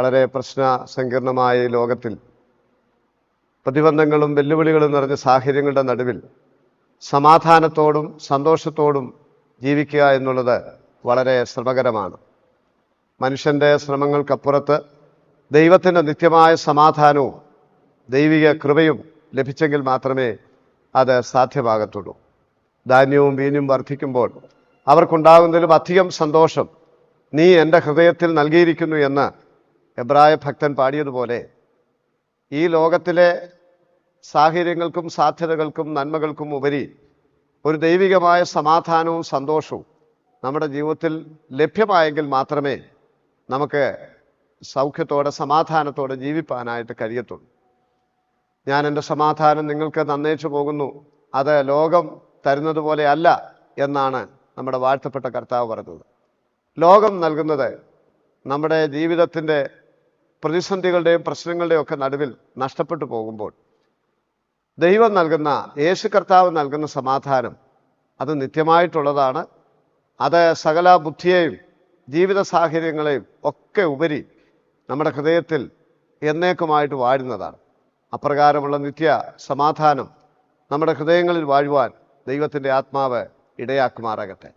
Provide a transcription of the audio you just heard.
വളരെ പ്രശ്ന സങ്കീർണമായ ലോകത്തിൽ പ്രതിബന്ധങ്ങളും വെല്ലുവിളികളും നിറഞ്ഞ സാഹചര്യങ്ങളുടെ നടുവിൽ സമാധാനത്തോടും സന്തോഷത്തോടും ജീവിക്കുക എന്നുള്ളത് വളരെ ശ്രമകരമാണ്. മനുഷ്യന്റെ ശ്രമങ്ങൾക്കപ്പുറത്ത് ദൈവത്തിന്റെ നിത്യമായ സമാധാനവും ദൈവിക കൃപയും ലഭിച്ചെങ്കിൽ മാത്രമേ അത് സാധ്യമാകത്തുള്ളൂ. ധാന്യവും വീഞ്ഞും വർദ്ധിക്കുമ്പോൾ അവർക്കുണ്ടാകുന്നതിലും അധികം സന്തോഷം നീ എന്റെ ഹൃദയത്തിൽ നൽകിയിരിക്കുന്നു എന്ന് എബ്രായ ഭക്തൻ പാടിയതുപോലെ ഈ ലോകത്തിലെ സാഹചര്യങ്ങൾക്കും സാധ്യതകൾക്കും നന്മകൾക്കും ഉപരി ഒരു ദൈവികമായ സമാധാനവും സന്തോഷവും നമ്മുടെ ജീവിതത്തിൽ ലഭ്യമായെങ്കിൽ മാത്രമേ നമുക്ക് സൗഖ്യത്തോടെ സമാധാനത്തോടെ ജീവിപ്പാനായിട്ട് കഴിയത്തുള്ളൂ. ഞാൻ എന്റെ സമാധാനം നിങ്ങൾക്ക് നന്നയിച്ചു പോകുന്നു. അത് ലോകം തരുന്നത് പോലെ അല്ല എന്നാണ് നമ്മുടെ വാഴ്ത്തപ്പെട്ട കർത്താവ് പറഞ്ഞത്. ലോകം നൽകുന്നത് നമ്മുടെ ജീവിതത്തിന്റെ പ്രതിസന്ധികളുടെയും പ്രശ്നങ്ങളുടെയും ഒക്കെ നടുവിൽ നഷ്ടപ്പെട്ടു പോകുമ്പോൾ ദൈവം നൽകുന്ന യേശു കർത്താവ് നൽകുന്ന സമാധാനം അത് നിത്യമായിട്ടുള്ളതാണ്. അത് സകല ബുദ്ധിയെയും ജീവിത സാഹചര്യങ്ങളെയും ഒക്കെ ഉപരി നമ്മുടെ ഹൃദയത്തിൽ എന്നേക്കുമായിട്ട് വാഴുന്നതാണ്. അപ്രകാരമുള്ള നിത്യ സമാധാനം നമ്മുടെ ഹൃദയങ്ങളിൽ വാഴുവാൻ ദൈവത്തിന്റെ ആത്മാവ് ഇടയാക്കുമാറാകട്ടെ.